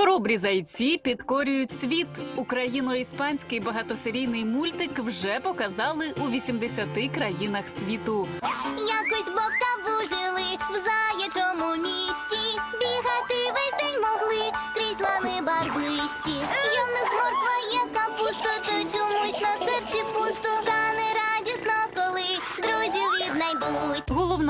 Хоробрі зайці підкорюють світ. Україно-іспанський багатосерійний мультик вже показали у 80 країнах світу. Якось та жили в заячому місті.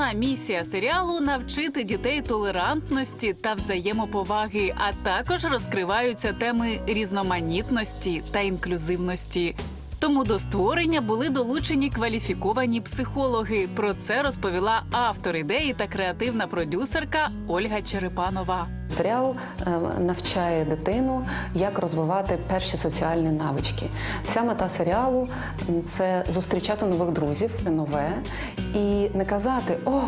Головна місія серіалу навчити дітей толерантності та взаємоповаги, а також розкриваються теми різноманітності та інклюзивності. Тому до створення були долучені кваліфіковані психологи. Про це розповіла автор ідеї та креативна продюсерка Ольга Черепанова. Серіал е, навчає дитину, як розвивати перші соціальні навички. Вся мета серіалу це зустрічати нових друзів, нове, і не казати О,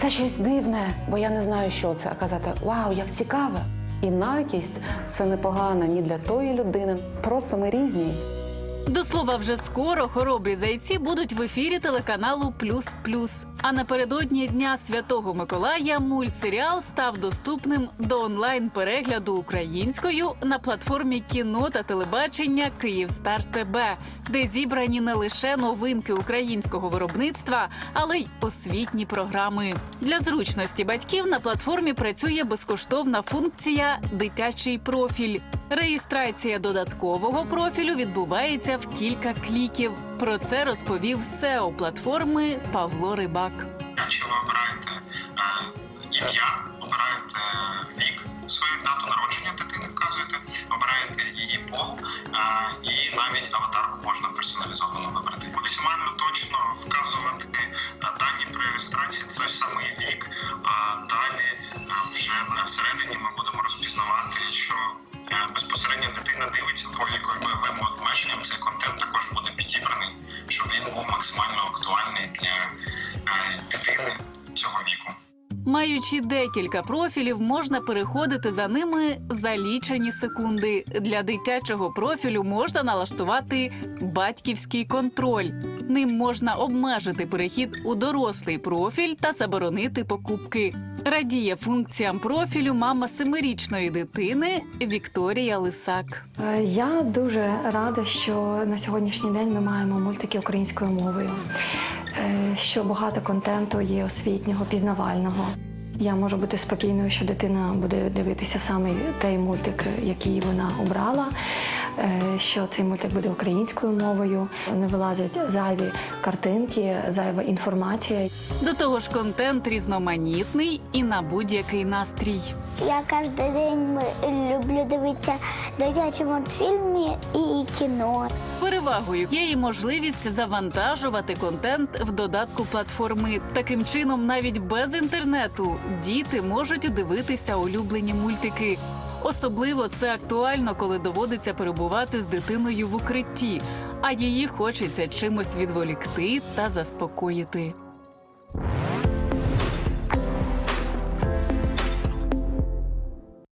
це щось дивне, бо я не знаю, що це, а казати Вау, як цікаво! Інакість це непогано ні для тої людини, просто ми різні. До слова, вже скоро хоробрі зайці будуть в ефірі телеканалу Плюс Плюс. А напередодні Дня Святого Миколая мультсеріал став доступним до онлайн перегляду українською на платформі кіно та телебачення Київстар ТБ, де зібрані не лише новинки українського виробництва, але й освітні програми. Для зручності батьків на платформі працює безкоштовна функція Дитячий профіль. Реєстрація додаткового профілю відбувається в кілька кліків. Про це розповів SEO платформи Павло Рибак. Якщо ви обираєте е, ім'я, обираєте вік, свою дату народження дитини вказуєте, обираєте її пол е, і навіть аватарку вік. А далі вже всередині ми будемо розпізнавати, що е, безпосередньо дитина дивиться по віковими обмеженням. Цей контент також буде підібраний, щоб він був максимально актуальний для е, дитини цього віку. Маючи декілька профілів, можна переходити за ними за лічені секунди. Для дитячого профілю можна налаштувати батьківський контроль. Ним можна обмежити перехід у дорослий профіль та заборонити покупки. Радіє функціям профілю мама семирічної дитини Вікторія Лисак. Е, Я дуже рада, що на сьогоднішній день ми маємо мультики українською мовою, що багато контенту є освітнього, пізнавального. Я можу бути спокійною, що дитина буде дивитися саме той мультик, який вона обрала. Е, Що цей мультик буде українською мовою, не вилазять зайві картинки, зайва інформація. До того ж, контент різноманітний і на будь-який настрій. Я кожен день люблю дивитися дитячі мультфільми і кіно. Перевагою є і можливість завантажувати контент в додатку платформи. Таким чином, навіть без інтернету діти можуть дивитися улюблені мультики. Особливо це актуально, коли доводиться перебувати з дитиною в укритті, а її хочеться чимось відволікти та заспокоїти.